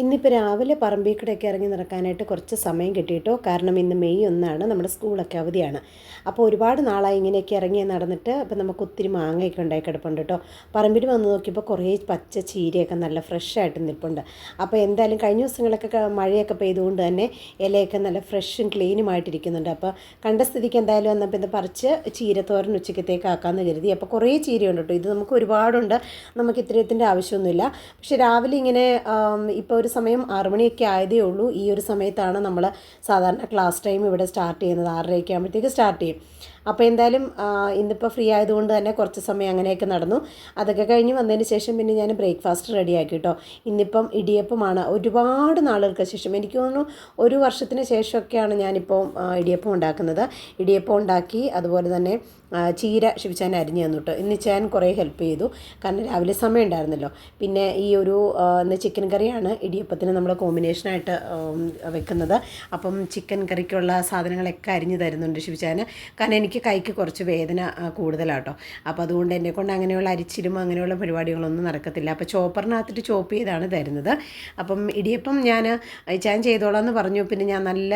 ഇന്നിപ്പോൾ രാവിലെ പറമ്പിൽ ഇറങ്ങി നടക്കാനായിട്ട് കുറച്ച് സമയം കിട്ടിയിട്ടോ. കാരണം ഇന്ന് മെയ് ഒന്നാണ് നമ്മുടെ സ്കൂളൊക്കെ അവധിയാണ്. അപ്പോൾ ഒരുപാട് നാളായി ഇങ്ങനെയൊക്കെ ഇറങ്ങി നടന്നിട്ട് അപ്പോൾ നമുക്ക് ഒത്തിരി മാങ്ങയൊക്കെ ഉണ്ടായി കിടപ്പുണ്ട് കേട്ടോ. പറമ്പിൽ വന്ന് നോക്കിയപ്പോൾ കുറേ പച്ച ചീരയൊക്കെ നല്ല ഫ്രഷ് ആയിട്ട് നിൽപ്പുണ്ട്. അപ്പോൾ എന്തായാലും കഴിഞ്ഞ ദിവസങ്ങളൊക്കെ മഴയൊക്കെ പെയ്തുകൊണ്ട് തന്നെ ഇലയൊക്കെ നല്ല ഫ്രഷും ക്ലീനുമായിട്ടിരിക്കുന്നുണ്ട് അപ്പോൾ കണ്ട സ്ഥിതിക്ക് എന്തായാലും വന്നപ്പോൾ ഇത് പറിച്ച് ചീരത്തോരൻ ഉച്ചക്കത്തേക്ക് ആക്കാമെന്ന് കരുതി. അപ്പോൾ കുറേ ചീരയുണ്ട് കേട്ടോ. ഇത് നമുക്ക് ഒരുപാടുണ്ട്. നമുക്ക് ഇത്രയത്തിന്റെ ആവശ്യമൊന്നുമില്ല. പക്ഷേ രാവിലെ ഇങ്ങനെ ഇപ്പോൾ ഒരു സമയം ആറുമണിയൊക്കെ ആയതേ ഉള്ളൂ. ഈ ഒരു സമയത്താണ് നമ്മൾ സാധാരണ ക്ലാസ് ടൈം ഇവിടെ സ്റ്റാർട്ട് ചെയ്യുന്നത്. ആറരയൊക്കെ ആകുമ്പോഴത്തേക്ക് സ്റ്റാർട്ട് ചെയ്യും. അപ്പോൾ എന്തായാലും ഇന്നിപ്പോൾ ഫ്രീ ആയതുകൊണ്ട് തന്നെ കുറച്ച് സമയം അങ്ങനെയൊക്കെ നടന്നു. അതൊക്കെ കഴിഞ്ഞ് വന്നതിന് ശേഷം പിന്നെ ഞാൻ ബ്രേക്ക്ഫാസ്റ്റ് റെഡിയാക്കി കേട്ടോ. ഇന്നിപ്പം ഇടിയപ്പമാണ്. ഒരുപാട് നാളുകൾക്ക് ശേഷം എനിക്ക് തോന്നുന്നു ഒരു വർഷത്തിന് ശേഷമൊക്കെയാണ് ഞാനിപ്പോൾ ഇടിയപ്പം ഉണ്ടാക്കുന്നത്. ഇടിയപ്പം ഉണ്ടാക്കി അതുപോലെ തന്നെ ചീര ശിവിച്ചാൻ അരിഞ്ഞു തന്നു കേട്ടോ. ഇന്ന് ഞാൻ കുറേ ഹെൽപ്പ് ചെയ്തു. കാരണം രാവിലെ സമയം ഉണ്ടായിരുന്നല്ലോ. പിന്നെ ഈ ഒരു ഇന്ന് ചിക്കൻ കറിയാണ് ഇടിയപ്പത്തിന് നമ്മൾ കോമ്പിനേഷനായിട്ട് വെക്കുന്നത്. അപ്പം ചിക്കൻ കറിക്കുള്ള സാധനങ്ങളൊക്കെ അരിഞ്ഞു തരുന്നുണ്ട് ശിവിച്ചാൻ കാരണം എനിക്ക് കൈക്ക് കുറച്ച് വേദന കൂടുതലാട്ടോ. അപ്പോൾ അതുകൊണ്ട് എന്നെ കൊണ്ട് അങ്ങനെയുള്ള അരിച്ചിലും അങ്ങനെയുള്ള പരിപാടികളൊന്നും നടക്കത്തില്ല. അപ്പോൾ ചോപ്പറിനകത്തിട്ട് ചോപ്പ് ചെയ്താണ് തരുന്നത്. അപ്പം ഇടിയപ്പം ഞാൻ ചാൻ ചെയ്തോളാം എന്ന് പറഞ്ഞു. പിന്നെ ഞാൻ നല്ല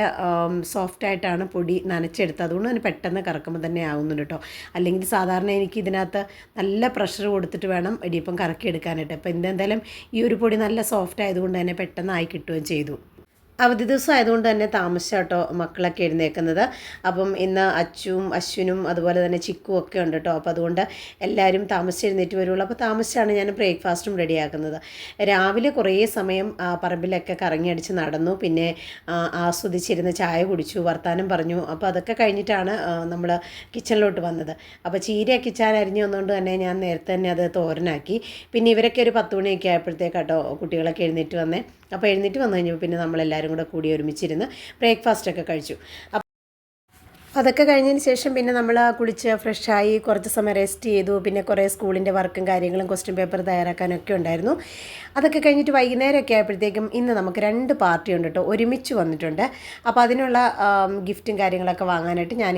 സോഫ്റ്റായിട്ടാണ് പൊടി നനച്ചെടുത്തത്. അതുകൊണ്ട് തന്നെ പെട്ടെന്ന് കറക്കുമ്പോൾ തന്നെ ആവുന്നുണ്ട് കേട്ടോ അല്ലെങ്കിൽ സാധാരണ എനിക്ക് ഇതിനകത്ത് നല്ല പ്രഷർ കൊടുത്തിട്ട് വേണം ഇടിയപ്പം കറക്കിയെടുക്കാനായിട്ട്. അപ്പോൾ ഇതെന്തായാലും ഈ ഒരു പൊടി നല്ല സോഫ്റ്റ് ആയതുകൊണ്ട് തന്നെ പെട്ടെന്ന് ആയി കിട്ടുകയും ചെയ്തു. അവധി ദിവസം ആയതുകൊണ്ട് തന്നെ താമസിച്ചാട്ടോ മക്കളൊക്കെ എഴുന്നേക്കുന്നത് അപ്പം ഇന്ന് അച്ചുവും അശ്വിനും അതുപോലെ തന്നെ ചിക്കും ഒക്കെ ഉണ്ട് കേട്ടോ അപ്പോൾ അതുകൊണ്ട് എല്ലാവരും താമസിച്ച് എഴുന്നേറ്റ് വരുള്ളൂ. അപ്പോൾ താമസിച്ചാണ് ഞാൻ ബ്രേക്ക്ഫാസ്റ്റും റെഡിയാക്കുന്നത്. രാവിലെ കുറേ സമയം പറമ്പിലൊക്കെ കറങ്ങിയടിച്ച് നടന്നു. പിന്നെ ആസ്വദിച്ചിരുന്ന് ചായ കുടിച്ചു വർത്താനം പറഞ്ഞു. അപ്പോൾ അതൊക്കെ കഴിഞ്ഞിട്ടാണ് നമ്മൾ കിച്ചണിലോട്ട് വന്നത്. അപ്പോൾ ചീര കിച്ചാൻ അരിഞ്ഞു വന്നുകൊണ്ട് തന്നെ ഞാൻ നേരത്തെ തന്നെ അത് തോരനാക്കി. പിന്നെ ഇവരൊക്കെ ഒരു പത്ത് മണിയൊക്കെ ആയപ്പോഴത്തേക്കാട്ടോ കുട്ടികളൊക്കെ എഴുന്നേറ്റ് വന്നേ. അപ്പോൾ എഴുന്നേറ്റ് വന്നു കഴിഞ്ഞപ്പോൾ പിന്നെ നമ്മളെല്ലാവരും കൂടെ കൂടി ഒരുമിച്ചിരുന്ന് ബ്രേക്ക്ഫാസ്റ്റ് ഒക്കെ കഴിച്ചു അതൊക്കെ കഴിഞ്ഞതിന് ശേഷം പിന്നെ നമ്മൾ കുളിച്ച് ഫ്രഷായി കുറച്ച് സമയം റെസ്റ്റ് ചെയ്തു. പിന്നെ കുറേ സ്കൂളിന്റെ വർക്കും കാര്യങ്ങളും ക്വസ്റ്റ്യൻ പേപ്പർ തയ്യാറാക്കാനൊക്കെ ഉണ്ടായിരുന്നു. അതൊക്കെ കഴിഞ്ഞിട്ട് വൈകുന്നേരമൊക്കെ ആയപ്പോഴത്തേക്കും ഇന്ന് നമുക്ക് രണ്ട് പാർട്ടി ഉണ്ട് കേട്ടോ ഒരുമിച്ച് വന്നിട്ടുണ്ട്. അപ്പോൾ അതിനുള്ള ഗിഫ്റ്റും കാര്യങ്ങളൊക്കെ വാങ്ങാനായിട്ട് ഞാൻ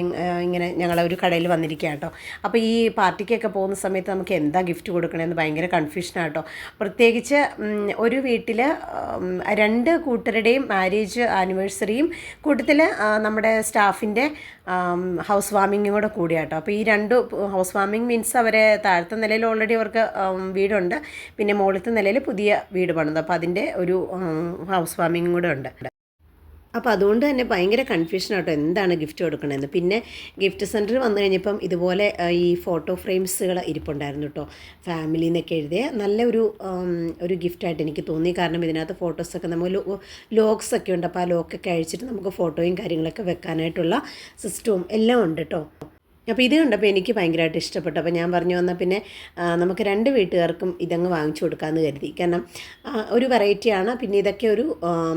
ഇങ്ങനെ ഞങ്ങളെ ഒരു കടയിൽ വന്നിരിക്കുകയാണ് കേട്ടോ അപ്പോൾ ഈ പാർട്ടിക്കൊക്കെ പോകുന്ന സമയത്ത് നമുക്ക് എന്താ ഗിഫ്റ്റ് കൊടുക്കണമെന്ന് ഭയങ്കര കൺഫ്യൂഷനാണ് കേട്ടോ പ്രത്യേകിച്ച് ഒരു വീട്ടിൽ രണ്ട് കൂട്ടരുടെയും മാരേജ് ആനിവേഴ്സറിയും കൂട്ടത്തിൽ നമ്മുടെ സ്റ്റാഫിന്റെ ഹൗസ് വാമിങ്ങും കൂടെ കൂടിയാട്ടോ. അപ്പോൾ ഈ രണ്ട് ഹൗസ് വാമിങ് മീൻസ് അവരെ താഴത്തെ നിലയിൽ ഓൾറെഡി അവർക്ക് വീടുണ്ട്. പിന്നെ മുകളിലത്തെ നിലയിൽ പുതിയ വീട് പണിത്. അപ്പോൾ അതിന്റെ ഒരു ഹൗസ് വാമിങ്ങും കൂടെ ഉണ്ട്. അപ്പോൾ അതുകൊണ്ട് തന്നെ ഭയങ്കര കൺഫ്യൂഷൻ ആട്ടോ എന്താണ് ഗിഫ്റ്റ് കൊടുക്കണമെന്ന് പിന്നെ ഗിഫ്റ്റ് സെന്ററിൽ വന്നു കഴിഞ്ഞപ്പം ഇതുപോലെ ഈ ഫോട്ടോ ഫ്രെയിംസുകൾ ഇരിപ്പുണ്ടായിരുന്നു കേട്ടോ ഫാമിലി എന്നൊക്കെ എഴുതിയ നല്ല ഒരു ഒരു ഗിഫ്റ്റായിട്ട് എനിക്ക് തോന്നി. കാരണം ഇതിനകത്ത് ഫോട്ടോസൊക്കെ നമ്മൾ ലോക്സ് ഒക്കെ ഉണ്ട്. അപ്പോൾ ആ ലോക്കൊക്കെ അഴിച്ചിട്ട് നമുക്ക് ഫോട്ടോയും കാര്യങ്ങളൊക്കെ വെക്കാനായിട്ടുള്ള സിസ്റ്റവും എല്ലാം ഉണ്ട് കേട്ടോ അപ്പോൾ ഇത് കണ്ടപ്പോൾ എനിക്ക് ഭയങ്കരമായിട്ട് ഇഷ്ടപ്പെട്ടു. അപ്പോൾ ഞാൻ പറഞ്ഞു വന്നാൽ പിന്നെ നമുക്ക് രണ്ട് വീട്ടുകാർക്കും ഇതങ്ങ് വാങ്ങിച്ചു കൊടുക്കാമെന്ന് കരുതി. കാരണം ഒരു വെറൈറ്റിയാണ് പിന്നെ ഇതൊക്കെ ഒരു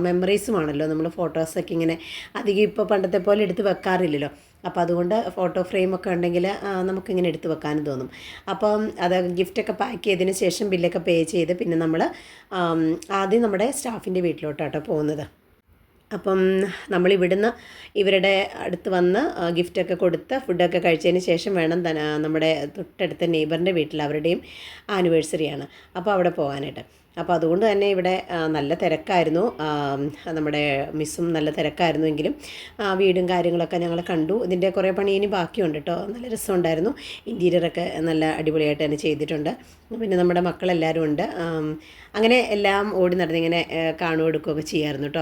മെമ്മറീസുമാണല്ലോ നമ്മൾ ഫോട്ടോസൊക്കെ ഇങ്ങനെ അധികം ഇപ്പോൾ പണ്ടത്തെ പോലെ എടുത്ത് വെക്കാറില്ലല്ലോ. അപ്പോൾ അതുകൊണ്ട് ഫോട്ടോ ഫ്രെയിമൊക്കെ ഉണ്ടെങ്കിൽ നമുക്കിങ്ങനെ എടുത്ത് വെക്കാനും തോന്നും. അപ്പം അത് ഗിഫ്റ്റൊക്കെ പാക്ക് ചെയ്തതിന് ശേഷം ബില്ലൊക്കെ പേ ചെയ്ത് പിന്നെ നമ്മൾ ആദ്യം നമ്മുടെ സ്റ്റാഫിന്റെ വീട്ടിലോട്ടാട്ടോ പോകുന്നത്. അപ്പം നമ്മൾ ഇവിടുന്ന് ഇവരുടെ അടുത്ത് വന്ന് ഗിഫ്റ്റൊക്കെ കൊടുത്ത് ഫുഡൊക്കെ കഴിച്ചതിന് ശേഷം വേണം നമ്മുടെ തൊട്ടടുത്ത നെയ്ബറിന്റെ വീട്ടിൽ അവരുടെയും ആനിവേഴ്സറിയാണ് അപ്പോൾ അവിടെ പോകാനായിട്ട്. അപ്പോൾ അതുകൊണ്ട് തന്നെ ഇവിടെ നല്ല തിരക്കായിരുന്നു. നമ്മുടെ മിസ്സും നല്ല തിരക്കായിരുന്നു എങ്കിലും വീടും കാര്യങ്ങളൊക്കെ ഞങ്ങൾ കണ്ടു. ഇതിന്റെ കുറേ പണി ഇനി ബാക്കിയുണ്ട് കേട്ടോ നല്ല രസമുണ്ടായിരുന്നു. ഇന്റീരിയറൊക്കെ നല്ല അടിപൊളിയായിട്ട് തന്നെ ചെയ്തിട്ടുണ്ട്. പിന്നെ നമ്മുടെ മക്കളെല്ലാവരും ഉണ്ട്. അങ്ങനെ എല്ലാം ഓടി നടന്നിങ്ങനെ കാണുകയും എടുക്കുകയൊക്കെ ചെയ്യായിരുന്നു കേട്ടോ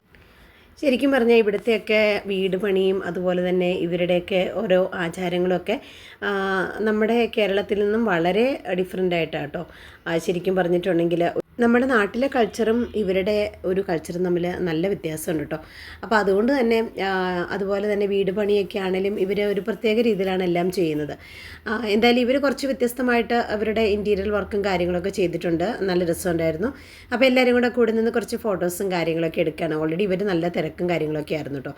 ശരിക്കും പറഞ്ഞാൽ ഇവിടുത്തെയൊക്കെ വീട് പണിയും അതുപോലെ തന്നെ ഇവരുടെയൊക്കെ ഓരോ ആചാരങ്ങളൊക്കെ നമ്മുടെ കേരളത്തിൽ നിന്നും വളരെ ഡിഫറെന്റ് ആയിട്ടാണ് കേട്ടോ ശരിക്കും പറഞ്ഞിട്ടുണ്ടെങ്കിൽ നമ്മുടെ നാട്ടിലെ കൾച്ചറും ഇവരുടെ ഒരു കൾച്ചറും തമ്മിൽ നല്ല വ്യത്യാസമുണ്ട് കേട്ടോ അപ്പോൾ അതുകൊണ്ട് തന്നെ അതുപോലെ തന്നെ വീട് പണിയൊക്കെ ആണെങ്കിലും ഇവർ ഒരു പ്രത്യേക രീതിയിലാണ് എല്ലാം ചെയ്യുന്നത്. എന്തായാലും ഇവർ കുറച്ച് വ്യത്യസ്തമായിട്ട് അവരുടെ ഇന്റീരിയർ വർക്കും കാര്യങ്ങളൊക്കെ ചെയ്തിട്ടുണ്ട്. നല്ല രസമുണ്ടായിരുന്നു. അപ്പോൾ എല്ലാവരും കൂടെ കൂടെ നിന്ന് കുറച്ച് ഫോട്ടോസും കാര്യങ്ങളൊക്കെ എടുക്കുകയാണ് ഓൾറെഡി ഇവർ നല്ല തിരക്കും കാര്യങ്ങളൊക്കെ ആയിരുന്നു കേട്ടോ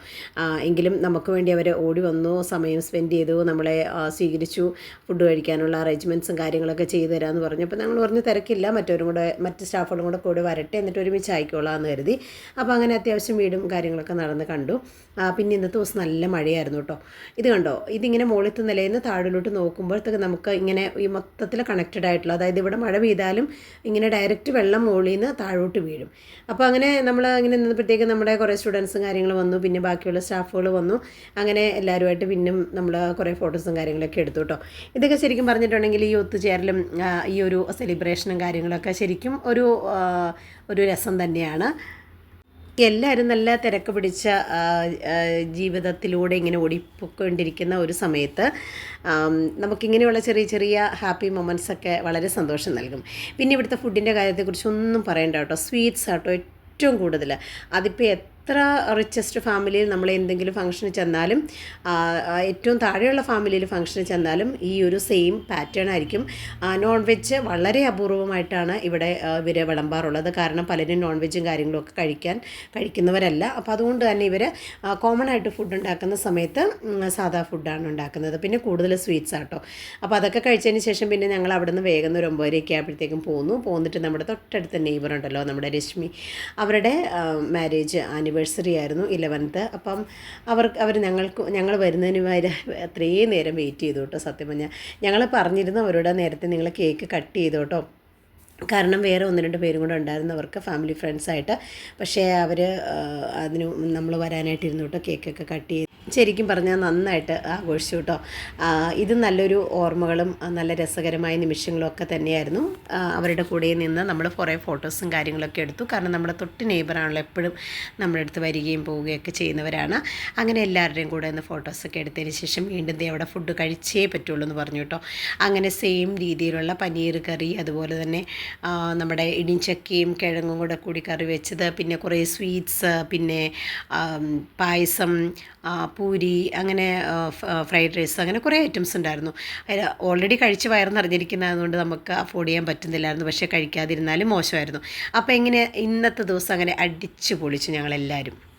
എങ്കിലും നമുക്ക് വേണ്ടി അവർ ഓടി വന്നു സമയം സ്പെൻഡ് ചെയ്തു നമ്മളെ സ്വീകരിച്ചു ഫുഡ് കഴിക്കാനുള്ള അറേഞ്ച്മെന്റ്സും കാര്യങ്ങളൊക്കെ ചെയ്തു തരാമെന്ന് പറഞ്ഞു. അപ്പോൾ ഞങ്ങൾ പറഞ്ഞു തിരക്കില്ല മറ്റവരും കൂടെ മറ്റ് സ്റ്റാഫുകളും കൂടെ കൂടി വരട്ടെ എന്നിട്ട് ഒരുമിച്ച് ആയിക്കോളാം എന്ന് കരുതി. അപ്പോൾ അങ്ങനെ അത്യാവശ്യം വീടും കാര്യങ്ങളൊക്കെ നടന്ന് കണ്ടു. പിന്നെ ഇന്നത്തെ ദിവസം നല്ല മഴയായിരുന്നു കേട്ടോ. ഇത് കണ്ടോ? ഇതിങ്ങനെ മുകളിലത്തെ നിലയിൽ നിന്ന് താഴിലോട്ട് നോക്കുമ്പോഴത്തേക്ക് നമുക്ക് ഇങ്ങനെ ഈ മൊത്തത്തിൽ കണക്റ്റഡ് ആയിട്ടുള്ള അതായത് ഇവിടെ മഴ പെയ്താലും ഇങ്ങനെ ഡയറക്റ്റ് വെള്ളം മുകളിൽ നിന്ന് താഴോട്ട് വീഴും. അപ്പോൾ അങ്ങനെ നമ്മൾ ഇങ്ങനെ നിന്നപ്പോഴത്തേക്ക് നമ്മുടെ കുറേ സ്റ്റുഡൻസും കാര്യങ്ങൾ വന്നു. പിന്നെ ബാക്കിയുള്ള സ്റ്റാഫുകൾ വന്നു. അങ്ങനെ എല്ലാവരുമായിട്ട് പിന്നും നമ്മൾ കുറേ ഫോട്ടോസും കാര്യങ്ങളൊക്കെ എടുത്തു കേട്ടോ. ഇതൊക്കെ ശരിക്കും പറഞ്ഞിട്ടുണ്ടെങ്കിൽ ഈ ഒത്തുചേരലും ഈ ഒരു സെലിബ്രേഷനും കാര്യങ്ങളൊക്കെ ശരിക്കും ഒരു ആ, ഒരു രസം തന്നെയാണ്. എല്ലാവരും നല്ല തിരക്ക് പിടിച്ച ജീവിതത്തിലൂടെ ഇങ്ങനെ ഓടിപ്പോയിക്കൊണ്ടിരിക്കുന്ന ഒരു സമയത്ത് നമുക്കിങ്ങനെയുള്ള ചെറിയ ചെറിയ ഹാപ്പി മൊമെൻസൊക്കെ വളരെ സന്തോഷം നൽകും. പിന്നെ ഇവിടുത്തെ ഫുഡിന്റെ കാര്യത്തെക്കുറിച്ച് ഒന്നും പറയണ്ട കേട്ടോ. സ്വീറ്റ്സ് ആട്ടോ ഏറ്റവും കൂടുതൽ അതിപ്പോൾ എത്ര റിച്ചസ്റ്റ് ഫാമിലിയിൽ നമ്മൾ എന്തെങ്കിലും ഫംഗ്ഷന് ചെന്നാലും ഏറ്റവും താഴെയുള്ള ഫാമിലിയിൽ ഫംഗ്ഷന് ചെന്നാലും ഈ ഒരു സെയിം പാറ്റേൺ ആയിരിക്കും. നോൺ വെജ് വളരെ അപൂർവമായിട്ടാണ് ഇവിടെ ഇവർ വിളമ്പാറുള്ളത്. കാരണം പലരും നോൺ വെജും കാര്യങ്ങളൊക്കെ കഴിക്കാൻ കഴിക്കുന്നവരല്ല. അപ്പോൾ അതുകൊണ്ട് തന്നെ ഇവർ കോമൺ ആയിട്ട് ഫുഡ് ഉണ്ടാക്കുന്ന സമയത്ത് സാധാ ഫുഡാണ് ഉണ്ടാക്കുന്നത്. പിന്നെ കൂടുതൽ സ്വീറ്റ്സ് ആട്ടോ. അപ്പോൾ അതൊക്കെ കഴിച്ചതിന് ശേഷം പിന്നെ ഞങ്ങൾ അവിടെ നിന്ന് വേഗം ഒരു ഒമ്പതരയൊക്കെ ആയപ്പോഴത്തേക്കും പോന്നു. പോന്നിട്ട് നമ്മുടെ തൊട്ടടുത്ത നെയ്ബർ ഉണ്ടല്ലോ നമ്മുടെ രശ്മി. അവരുടെ മാരേജ് ആനിവേഴ്സറി ആയിരുന്നു ഇലവൻത്ത് അപ്പം അവർ അവർ ഞങ്ങൾക്ക് ഞങ്ങൾ വരുന്നതിന് വരെ അത്രയും നേരം വെയിറ്റ് ചെയ്തു കേട്ടോ സത്യം പറഞ്ഞാൽ ഞങ്ങൾ പറഞ്ഞിരുന്നു അവരുടെ നേരത്തെ നിങ്ങൾ കേക്ക് കട്ട് ചെയ്തു കേട്ടോ കാരണം വേറെ ഒന്ന് രണ്ട് പേരും കൂടെ ഉണ്ടായിരുന്നു അവർക്ക് ഫാമിലി ഫ്രണ്ട്സായിട്ട് പക്ഷേ അവർ അതിന് നമ്മൾ വരാനായിട്ടിരുന്നു കേട്ടോ കേക്കൊക്കെ കട്ട് ചെയ്ത്. ശരിക്കും പറഞ്ഞാൽ നന്നായിട്ട് ആഘോഷിച്ചു കേട്ടോ. ഇത് നല്ലൊരു ഓർമ്മകളും നല്ല രസകരമായ നിമിഷങ്ങളും ഒക്കെ തന്നെയായിരുന്നു. അവരുടെ കൂടെ നിന്ന് നമ്മൾ കുറേ ഫോട്ടോസും കാര്യങ്ങളൊക്കെ എടുത്തു. കാരണം നമ്മുടെ തൊട്ട് നെയ്ബറാണല്ലോ എപ്പോഴും നമ്മുടെ അടുത്ത് വരികയും പോവുകയൊക്കെ ചെയ്യുന്നവരാണ്. അങ്ങനെ എല്ലാവരുടെയും കൂടെ നിന്ന് ഫോട്ടോസൊക്കെ എടുത്തതിന് ശേഷം വീണ്ടും ദേ അവിടെ ഫുഡ് കഴിച്ചേ പറ്റുള്ളൂ എന്ന് പറഞ്ഞു കേട്ടോ. അങ്ങനെ സെയിം രീതിയിലുള്ള പനീർ കറി അതുപോലെ തന്നെ നമ്മുടെ ഇടിഞ്ചക്കയും കിഴങ്ങും കൂടെ കൂടി കറി വെച്ചത്. പിന്നെ കുറേ സ്വീറ്റ്സ് പിന്നെ പായസം പൂരി അങ്ങനെ ഫ്രൈഡ് റൈസ് അങ്ങനെ കുറേ ഐറ്റംസ് ഉണ്ടായിരുന്നു. അതിൽ ഓൾറെഡി കഴിച്ച് വയറ് നിറഞ്ഞിരിക്കുന്നതുകൊണ്ട് നമുക്ക് അഫോർഡ് ചെയ്യാൻ പറ്റുന്നില്ലായിരുന്നു. പക്ഷേ കഴിക്കാതിരുന്നാലും മോശമായിരുന്നു. അപ്പോൾ എങ്ങനെ ഇന്നത്തെ ദിവസം അങ്ങനെ അടിച്ചു പൊളിച്ചു ഞങ്ങളെല്ലാവരും?